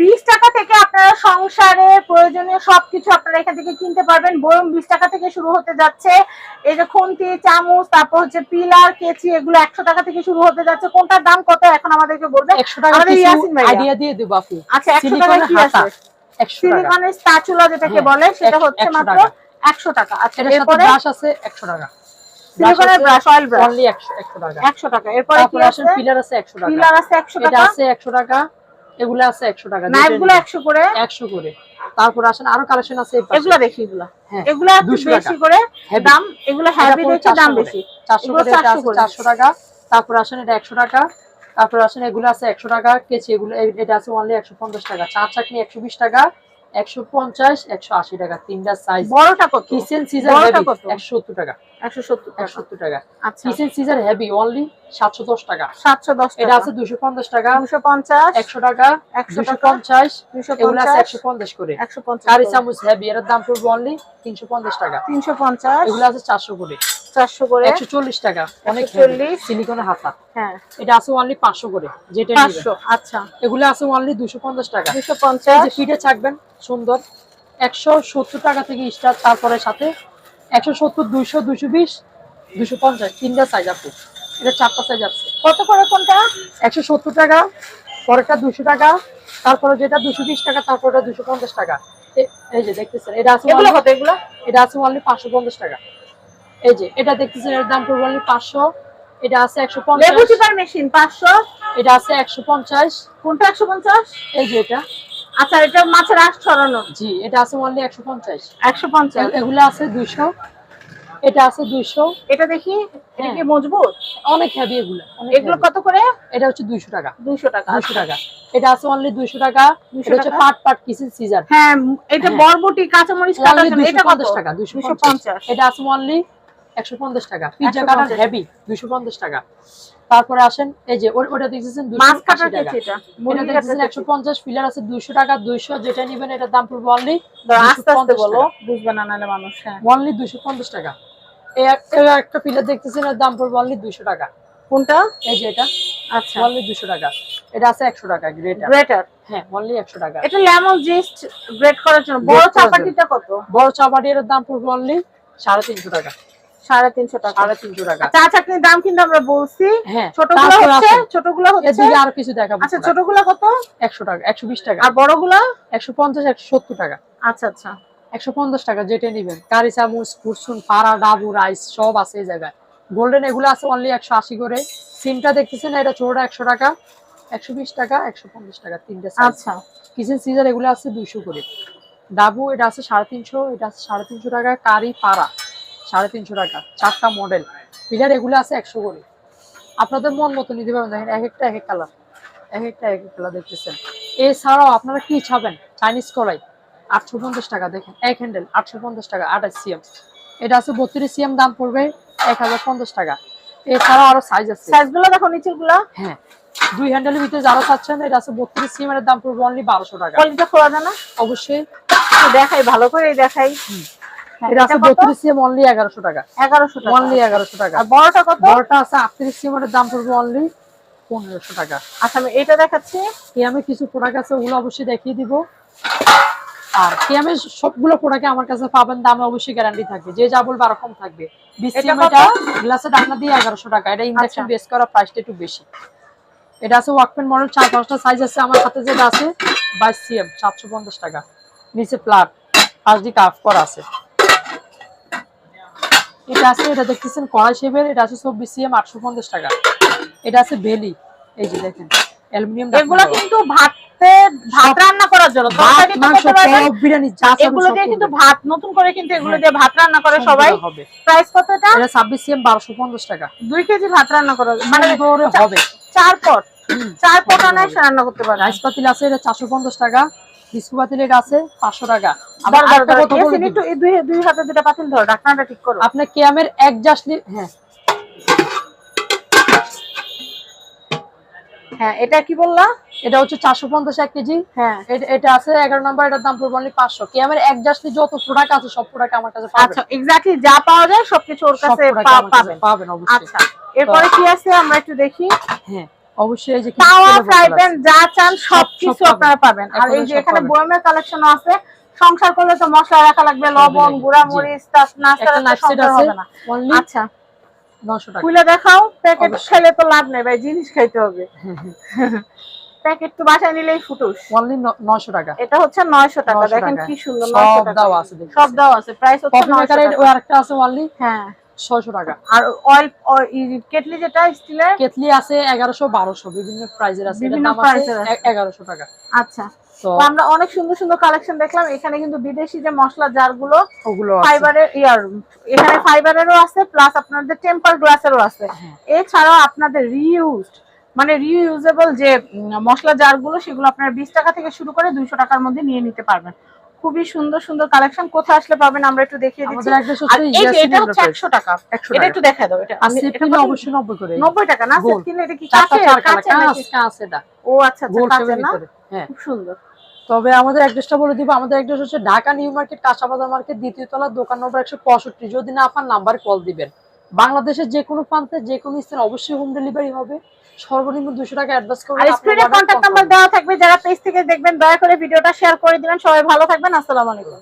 বিশ টাকা থেকে আপনারা সংসারে প্রয়োজনীয় সবকিছু আপনারা এখান থেকে কিনতে পারবেন। বরং বিশ টাকা থেকে শুরু হতে যাচ্ছে এই যে খুন্তি চামচ তারপর হচ্ছে পিলার কেচি এগুলো একশো টাকা থেকে শুরু হতে যাচ্ছে। কোনটার দাম কত এখন আমাদেরকে বলবেন? একশো টাকা। আইডিয়া দিয়ে দেবো আচ্ছা একশো টাকা কি আছে সিলিকনের স্প্যাচুলা যেটাকে হ্যাঁ, বলে সেটা হচ্ছে মাত্র একশো টাকা। আচ্ছা এরপরে? আছে একশো টাকা। সিলিকনের ব্রাশ অয়েল ব্রাশ টাকা। এরপরে কি আছে? পিলার আছে একশো টাকা। পিলার আছে একশো এটা আছে একশো টাকা। এগুলো আছে একশো টাকা নাইফগুলো একশো করে? একশো করে। তারপর আসেন আরও কালেকশন আছে এগুলো দেখি এগুলা। হ্যাঁ, এগুলো একটু 200 বেশি করে দাম এগুলো হ্যাভি দেখে দাম বেশি। চারশো এগুলো করে 400 আছে করে। চারশো টাকা। তারপর আসেন এটা একশো টাকা। তারপর আসেন এগুলো আছে একশো টাকা। কেচি এগুলো এটা আছে অনলি একশো পঞ্চাশ টাকা। চার চাকনি একশো বিশ টাকা একশো পঞ্চাশ একশো আশি টাকা। তিনটা সাইজ বড়টা কত? কিচেন? একশো সত্তর টাকা। টাকা। একশো সত্তর টাকা। আচ্ছা। কিচেন সিজার হেভি অনলি টাকা। এটা আছে টাকা। টাকা। করে। একশো পঞ্চাশ কারি। চামচ হেভি এর দাম পড়বে অনলি টাকা। তিনশো পঞ্চাশ। এগুলো আছে চারশো করে। চারশো করে। একশো চল্লিশ টাকা। অনেক 140 সিলিকনের হাতা। হ্যাঁ। এটা আছে অনলি করে যেটা আচ্ছা। এগুলো আছে অনলি টাকা। দুশো এই পঞ্চাশ যে ফিটে থাকবেন সুন্দর। একশো সত্তর টাকা থেকে স্টার্ট তারপরে সাথে একশো সত্তর দুইশো দুশো বিশ দুশো পঞ্চাশ তিনটা সাইজ আপু এটা চারটা সাইজ আছে। কত করে কোনটা? একশো সত্তর টাকা পরেরটা দুশো টাকা তারপরে যেটা দুশো বিশ টাকা তারপরে দুশো পঞ্চাশ টাকা। এই যে দেখতেছেন এটা আছে এগুলো কত এগুলো? এটা আছে অনলি পাঁচশো পঞ্চাশ টাকা। এই যে এটা দেখতেছেন এর দাম পড়বে অনলি পাঁচশো। এটা আছে একশো পঞ্চাশ। মেশিন পাঁচশো। এটা আছে একশো পঞ্চাশ। কোনটা একশো পঞ্চাশ? এই যে এটা। আচ্ছা এটা মাছের আশ ছড়ানো। জি এটা আছে অনলি একশো পঞ্চাশ। একশো পঞ্চাশ। এগুলো আছে দুইশো। এটা আছে দুইশো। এটা দেখি এটা হ্যাঁ। কি মজবুত? অনেক হেভি এগুলো এগুলো কত করে? এটা হচ্ছে দুইশো টাকা। দুইশো টাকা। দুইশো টাকা। এটা আছে অনলি দুইশো টাকা। 200 এটা হচ্ছে? পাট পাট কিসেন সিজার হ্যাঁ এটা হ্যাঁ। বরবটি কাঁচামরিচ এটা কত? টাকা দুইশো দুশো পঞ্চাশ পঞ্চাশ। এটা আছে অনলি একশো পঞ্চাশ টাকা। পিজ্জা কাটার হেভি দুইশো পঞ্চাশ টাকা। তারপরে আসেন এই যে ওটা দেখতেছেন এটা। এটা একশো পঞ্চাশ পিলার আছে দুইশো টাকা দুইশো যেটা নিবেন এটার দাম পড়বে অনলি আস্তে আস্তে বলো। বুঝবে না নাহলে মানুষ হ্যাঁ। অনলি দুইশো পঞ্চাশ টাকা। এই একটা পিলার দেখতেছেন এর দাম পড়বে অনলি দুইশো টাকা। কোনটা? এই যে এটা। আচ্ছা। অনলি দুশো টাকা। এটা আছে একশো টাকা গ্রেটার গ্রেটার হ্যাঁ অনলি একশো টাকা। এটা লেমন জিস্ট গ্রেট করার জন্য। বড় চাপাটিটা কত? বড় চাপাটি এর দাম পড়বে অনলি সাড়ে তিনশো টাকা। সাড়ে তিনশো টাকা। সাড়ে তিনশো টাকা। চা চাকনির দাম কিন্তু আমরা বলছি। হ্যাঁ ছোটগুলো হচ্ছে ছোটগুলো হচ্ছে আরও কিছু দেখাবো আচ্ছা ছোটগুলো কত? একশো টাকা একশো বিশ টাকা। আর বড়গুলো? একশো পঞ্চাশ একশো সত্তর টাকা। আচ্ছা আচ্ছা। একশো পঞ্চাশ টাকা যেটা নিবেন। কারি চামচ কুরসুন পাড়া ডাবু রাইস সব আছে এই জায়গায়। গোল্ডেন এগুলো আছে অনলি একশো আশি করে। সিমটা দেখতেছেন এটা ছোটটা একশো টাকা। একশো বিশ টাকা একশো পঞ্চাশ টাকা তিনটে। আচ্ছা। কিচেন সিজার এগুলো আছে দুইশো করে। ডাবু এটা আছে সাড়ে তিনশো এটা আছে সাড়ে তিনশো টাকা। কারি পাড়া সাড়ে তিনশো টাকা চারটা মডেল পিলার এগুলো আছে একশো করে। আপনাদের মন মতো নিতে পারবেন দেখেন এক একটা এক এক কালার এক একটা এক এক কালার দেখতেছেন। এছাড়াও আপনারা কি ছাবেন চাইনিজ কড়াই আটশো পঞ্চাশ টাকা দেখেন এক হ্যান্ডেল আটশো পঞ্চাশ টাকা আঠাশ সিএম এটা আছে বত্রিশ সিএম দাম পড়বে এক হাজার পঞ্চাশ টাকা। এছাড়াও আরও সাইজ আছে। সাইজগুলো দেখো নিচেরগুলা হ্যাঁ দুই হ্যান্ডেলের ভিতরে যারা চাচ্ছেন এটা আছে বত্রিশ সিএম এর দাম পড়বে অনলি বারোশো টাকা। কোয়ালিটা খোলা যায় না? অবশ্যই। দেখাই ভালো করে দেখাই। এটা আছে এটা কত? বত্রিশ সিএম অনলি এগারোশো টাকা। এগারোশো টাকা। অনলি এগারোশো টাকা। আর বড়টা কত? বড়টা আছে আটত্রিশ সিএম এর দাম পড়বে অনলি পনেরোশো টাকা। আচ্ছা আমি এটা দেখাচ্ছি। কেয়ামে কিছু প্রোডাক্ট আছে ওগুলো অবশ্যই দেখিয়ে দিব। আর কেয়ামের সবগুলো প্রোডাক্ট আমার কাছে পাবেন দামে অবশ্যই গ্যারান্টি থাকবে। যে যা বলবে আরকম থাকবে। এটা কত? এটা গ্লাসে ডাকনা দিয়ে এগারোশো টাকা। এটা ইনজেকশন আচ্ছা। বেস করা প্রাইসটা একটু বেশি। এটা আছে ওয়াকপেন মডেল চার পাঁচটা সাইজ আছে আমার হাতে যেটা আছে বাইশ সিএম সাতশো পঞ্চাশ টাকা। নিচে প্লাট পাঁচ দিকে আফ করা আছে। এটা আছে এটা দেখতেছেন কড়াই শেপের এটা আছে চব্বিশ সিএম আটশো পঞ্চাশ টাকা। এটা আছে বেলি। এই যে দেখেন অ্যালুমিনিয়াম এগুলো কিন্তু ভাতে ভাত রান্না করার জন্য তরকারি মাংস করতে পারবেন। বিরিয়ানি যা এগুলো দিয়ে কিন্তু ভাত নতুন করে কিন্তু এগুলো হ্যাঁ। দিয়ে ভাত রান্না করে সবাই। হবে। প্রাইস কত এটা এটা ছাব্বিশ সিএম বারোশো পঞ্চাশ টাকা। দুই কেজি ভাত রান্না করা মানে করে হবে। চার পট। চার পট আনায় রান্না করতে রাইস পাতিল আছে এটা চারশো পঞ্চাশ টাকা। আছে পাঁচশো টাকা। দুই হাতে দুটা পাতিল ধরো ঢাকনাটা ঠিক করো। কেয়ামের হ্যাঁ। হ্যাঁ এটা কি বললা? এটা হচ্ছে চারশো পঞ্চাশ এক কেজি। হ্যাঁ। এটা- আছে এগারো নম্বর এটার দাম পড়বে অনলি পাঁচশো। এক জাসলি যত প্রোডাক্ট আছে সব প্রোডাক্ট আমার কাছে আচ্ছা এক্স্যাক্টলি যা পাওয়া যায় সবকিছু ওর সব কাছে product কাছে পাবেন। পাবেন অবশ্যই। আচ্ছা এরপরে কি আছে? আমরা একটু দেখি। হ্যাঁ। অবশ্যই যে তাওয়া ফ্রাই প্যান যা চান সবকিছু আপনারা পাবেন। আর এই যে এখানে বয়মের কালেকশনও আছে। সংসার করলে তো মশলা রাখা লাগবে লবণ গুঁড়া মরিচ তার নাস্তা একটা নাইট সেট সংসার আছে। হবে না। আচ্ছা। খুলে দেখাও প্যাকেট খেলে তো লাভ নেই ভাই জিনিস খাইতে হবে। প্যাকেট তো বাসায় নিলেই ফুটুস। অনলি 900 টাকা। এটা হচ্ছে নয়শো টাকা দেখেন কি সুন্দর সব 900 টাকা আছে সব দেওয়া আছে প্রাইস হচ্ছে 900 টাকা। ওই আরেকটা আছে অনলি হ্যাঁ। 600 টাকা। আর অয়েল কেটলি যেটা স্টিলের? কেতলি আছে 1100 1200 বিভিন্ন প্রাইজের আছে। বিভিন্ন। 1100 টাকা। আচ্ছা। আমরা অনেক সুন্দর সুন্দর কালেকশন দেখলাম। এখানে কিন্তু বিদেশি যে মশলা জারগুলো ওগুলো ফাইবারের ইয়ার এখানে ফাইবারেরও আছে প্লাস আপনাদের টেম্পার গ্লাসেরও আছে। হ্যাঁ। এছাড়াও আপনাদের রিইউজড মানে রিইউজেবল যে মশলা জারগুলো সেগুলো আপনারা বিশ টাকা থেকে শুরু করে দুইশো টাকার মধ্যে নিয়ে নিতে পারবেন। খুবই সুন্দর সুন্দর কালেকশন কোথায় আসলে পাবেন আমরা একটু দেখিয়ে দিচ্ছি। হচ্ছে এই যে ইয়াসিন এটা হচ্ছে এন্টারপ্রাইজ একশো টাকা। এটা একটু দেখা দাও এটা আমি- এটা অবশ্যই 90 করে। নব্বই টাকা না? সেট গোল। কিনলে এটা কি? কাঁচ কাঁচ ও আচ্ছা আচ্ছা না? হ্যাঁ। খুব সুন্দর। তবে আমাদের অ্যাড্রেসটা বলে দিব আমাদের অ্যাড্রেস হচ্ছে ঢাকা নিউ মার্কেট কাঁচাবাজার মার্কেট দ্বিতীয় তলা দোকান নম্বর একশো পঁয়ষট্টি। যদি না আপনার নাম্বার কল দিবেন। বাংলাদেশের যে কোনো প্রান্তে যে কোনো স্থানে অবশ্যই হোম ডেলিভারি হবে। সর্বনিম্ন দুশো টাকা অ্যাডভান্স আর করবেন স্ক্রিনে কন্ট্যাক্ট নাম্বার দেওয়া থাকবে যারা পেজ থেকে দেখবেন দয়া করে ভিডিওটা শেয়ার করে দিবেন। সবাই ভালো থাকবেন আসসালামু আলাইকুম।